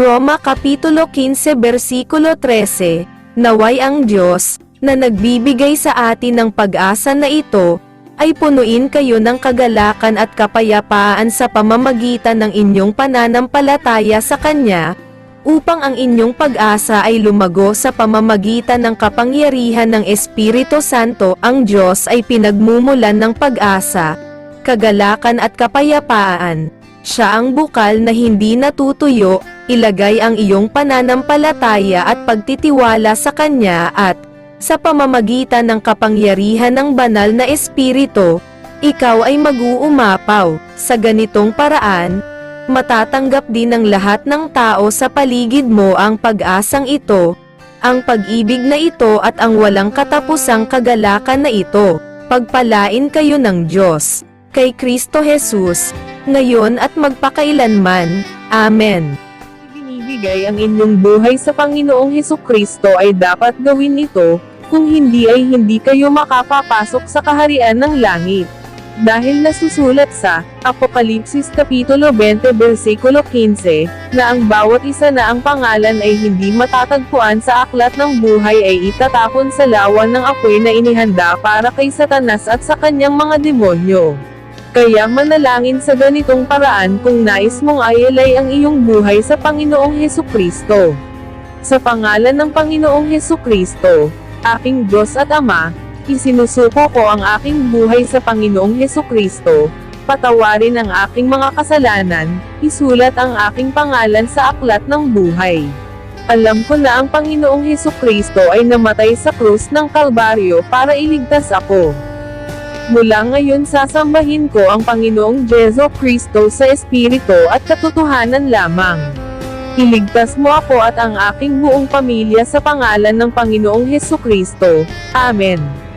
Roma Kapitulo 15 Versikulo 13, Naway ang Diyos, na nagbibigay sa atin ng pag-asa na ito, ay punuin kayo ng kagalakan at kapayapaan sa pamamagitan ng inyong pananampalataya sa Kanya, upang ang inyong pag-asa ay lumago sa pamamagitan ng kapangyarihan ng Espiritu Santo ang Diyos ay pinagmumulan ng pag-asa, kagalakan at kapayapaan. Siya ang bukal na hindi natutuyo, ilagay ang iyong pananampalataya at pagtitiwala sa Kanya at, sa pamamagitan ng kapangyarihan ng banal na Espiritu, ikaw ay mag-uumapaw. Sa ganitong paraan, matatanggap din ng lahat ng tao sa paligid mo ang pag-asang ito, ang pag-ibig na ito at ang walang katapusang kagalakan na ito. Pagpalain kayo ng Diyos, kay Kristo Jesus, ngayon at magpakailanman. Amen. Binibigay ang inyong buhay sa Panginoong Heso Kristo ay dapat gawin ito, kung hindi ay hindi kayo makapapasok sa kaharian ng langit. Dahil nasusulat sa Apokalipsis Kapitulo 20 versikulo 15, na ang bawat isa na ang pangalan ay hindi matatagpuan sa aklat ng buhay ay itatapon sa lawan ng apoy na inihanda para kay Satanas at sa kanyang mga demonyo. Kaya manalangin sa ganitong paraan kung nais mong ayalay ang iyong buhay sa Panginoong Heso Kristo. Sa pangalan ng Panginoong Heso Kristo, aking Diyos at Ama, isinusuko ko ang aking buhay sa Panginoong Heso Kristo, patawarin ang aking mga kasalanan, isulat ang aking pangalan sa aklat ng buhay. Alam ko na ang Panginoong Heso Kristo ay namatay sa krus ng Kalbaryo para iligtas ako. Mula ngayon sasambahin ko ang Panginoong Jeso Kristo sa Espiritu at katotohanan lamang. Iligtas mo ako at ang aking buong pamilya sa pangalan ng Panginoong Heso Kristo. Amen.